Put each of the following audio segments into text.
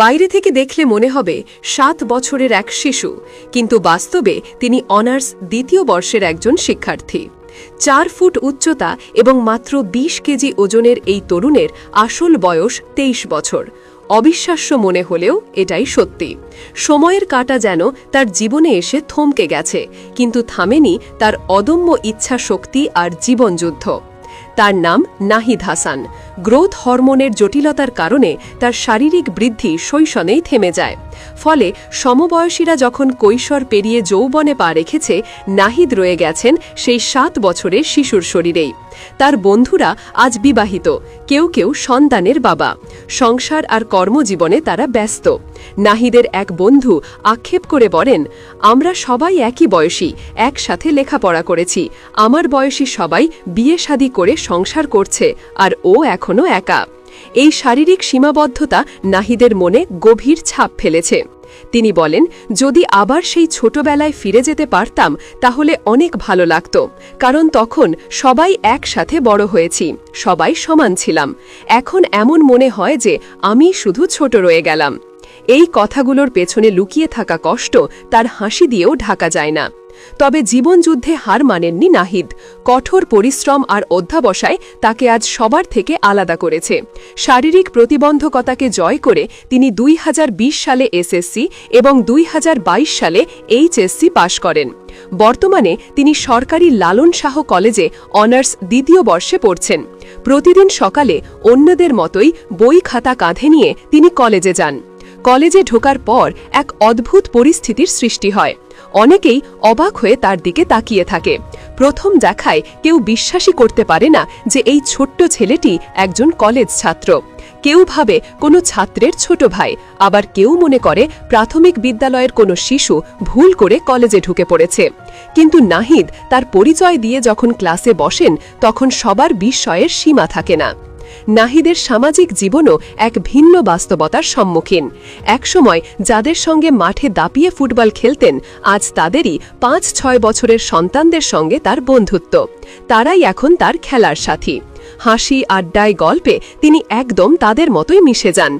বাইরে থেকে দেখলে মনে হবে সাত বছরের এক শিশু, কিন্তু বাস্তবে তিনি অনার্স দ্বিতীয় বর্ষের একজন শিক্ষার্থী। চার ফুট উচ্চতা এবং মাত্র ২০ কেজি ওজনের এই তরুণের আসল বয়স তেইশ বছর। অবিশ্বাস্য মনে হলেও এটাই সত্যি। সময়ের কাটা যেন তার জীবনে এসে থমকে গেছে, কিন্তু থামেনি তার অদম্য ইচ্ছা শক্তি আর জীবনযুদ্ধ। তার নাম নাহিদ হাসান। গ্রোথ হরমোনের জটিলতার কারণে তার শারীরিক বৃদ্ধি শৈশনেই থেমে যায়। ফলে সমবয়সীরা যখন কৈশোর পেরিয়ে যৌবনে পা রেখেছে, নাহিদ রয়ে গেছেন সেই সাত বছরের শিশুর শরীরেই। তার বন্ধুরা আজ বিবাহিত, কেউ কেউ সন্তানের বাবা। সংসার আর কর্মজীবনে তারা ব্যস্ত। নাহিদের এক বন্ধু আক্ষেপ করে বলেন, আমরা সবাই একই বয়সী, একসাথে লেখাপড়া করেছি। আমার বয়সী সবাই বিয়ে শাদী করে সংসার করছে, আর ও এখনও একা। এই শারীরিক সীমাবদ্ধতা নাহিদের মনে গভীর ছাপ ফেলেছে। তিনি বলেন, যদি আবার সেই ছোটবেলায় ফিরে যেতে পারতাম, তাহলে অনেক ভালো লাগত, কারণ তখন সবাই একসাথে বড় হয়েছি, সবাই সমান ছিলাম। এখন এমন মনে হয় যে আমি শুধু ছোট রয়ে গেলাম। এই কথাগুলোর পেছনে লুকিয়ে থাকা কষ্ট তার হাসি দিয়েও ঢাকা যায় না। তবে জীবনযুদ্ধে হার মানেননি নাহিদ। কঠোর পরিশ্রম আর অধ্যাবসায় তাকে আজ সবার থেকে আলাদা করেছে। শারীরিক প্রতিবন্ধকতাকে জয় করে তিনি দুই হাজার বিশ সালে এসএসসি এবং দুই হাজার বাইশ সালে এইচএসসি পাশ করেন। বর্তমানে তিনি সরকারি লালন শাহ কলেজে অনার্স দ্বিতীয় বর্ষে পড়ছেন। প্রতিদিন সকালে অন্যদের মতোই বই খাতা কাঁধে নিয়ে তিনি কলেজে যান। কলেজে ঢোকার পর এক অদ্ভুত পরিস্থিতির সৃষ্টি হয়। অনেকেই অবাক হয়ে তার দিকে তাকিয়ে থাকে। প্রথম দেখায় কেউ বিশ্বাসই করতে পারে না যে এই ছোট্ট ছেলেটি একজন কলেজ ছাত্র। কেউ ভাবে কোনো ছাত্রের ছোট ভাই, আবার কেউ মনে করে প্রাথমিক বিদ্যালয়ের কোনো শিশু ভুল করে কলেজে ঢুকে পড়েছে। কিন্তু নাহিদ তার পরিচয় দিয়ে যখন ক্লাসে বসেন, তখন সবার বিস্ময়ের সীমা থাকে না। নাহিদের সামাজিক জীবনও এক ভিন্ন বাস্তবতার সম্মুখীন। একসময় যাদের সঙ্গে মাঠে দাপিয়ে ফুটবল খেলতেন, আজ তাদেরই পাঁচ ছয় বছরের সন্তানদের সঙ্গে তার বন্ধুত্ব। তারাই এখন তার খেলার সাথী। হাসি আড্ডায় গল্পে তিনি একদম তাদের মতোই মিশে যান।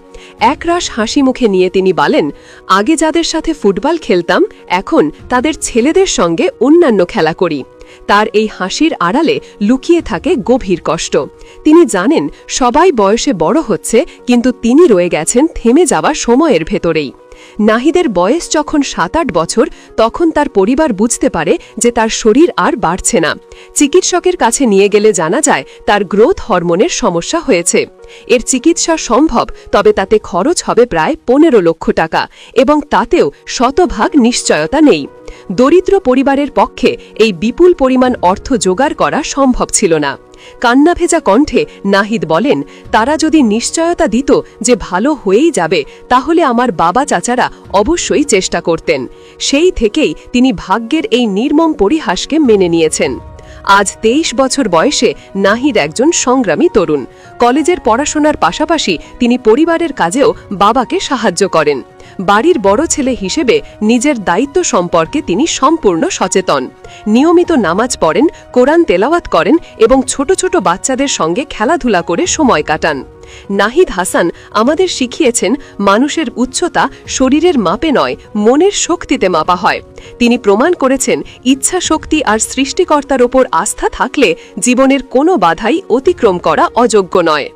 একরাশ হাসি মুখে নিয়ে তিনি বলেন, আগে যাদের সাথে ফুটবল খেলতাম, এখন তাদের ছেলেদের সঙ্গে অন্যান্য খেলা করি। তার এই হাসির আড়ালে লুকিয়ে থাকে গভীর কষ্ট। তিনি জানেন, সবাই বয়সে বড় হচ্ছে, কিন্তু তিনি রয়ে গেছেন থেমে যাওয়া সময়ের ভেতরেই। নাহিদের বয়স যখন সাত আট বছর, তখন তার পরিবার বুঝতে পারে যে তার শরীর আর বাড়ছে না। চিকিৎসকের কাছে নিয়ে গেলে জানা যায় তার গ্রোথ হরমোনের সমস্যা হয়েছে। এর চিকিৎসা সম্ভব, তবে তাতে খরচ হবে প্রায় পনেরো লক্ষ টাকা এবং তাতেও শতভাগ নিশ্চয়তা নেই। দরিদ্র পরিবারের পক্ষে এই বিপুল পরিমাণ অর্থ জোগাড় করা সম্ভব ছিল না। কান্না ভেজা কণ্ঠে নাহিদ বলেন, তারা যদি নিশ্চয়তা দিত যে ভালো হয়েই যাবে, তাহলে আমার বাবা চাচারা অবশ্যই চেষ্টা করতেন। সেই থেকেই তিনি ভাগ্যের এই নির্মম পরিহাসকে মেনে নিয়েছেন। আজ তেইশ বছর বয়সে নাহিদ একজন সংগ্রামী তরুণ। কলেজের পড়াশোনার পাশাপাশি তিনি পরিবারের কাজেও বাবাকে সাহায্য করেন। বাড়ির বড় ছেলে হিসেবে নিজের দায়িত্ব সম্পর্কে তিনি সম্পূর্ণ সচেতন। নিয়মিত নামাজ পড়েন, কোরআন তেলাওয়াত করেন এবং ছোট ছোট বাচ্চাদের সঙ্গে খেলাধুলা করে সময় কাটান। নাহিদ হাসান আমাদের শিখিয়েছেন, মানুষের উচ্চতা শরীরের মাপে নয়, মনের শক্তিতে মাপা হয়। তিনি প্রমাণ করেছেন, ইচ্ছা শক্তি আর সৃষ্টিকর্তার ওপর আস্থা থাকলে জীবনের কোনো বাধাই অতিক্রম করা অযোগ্য নয়।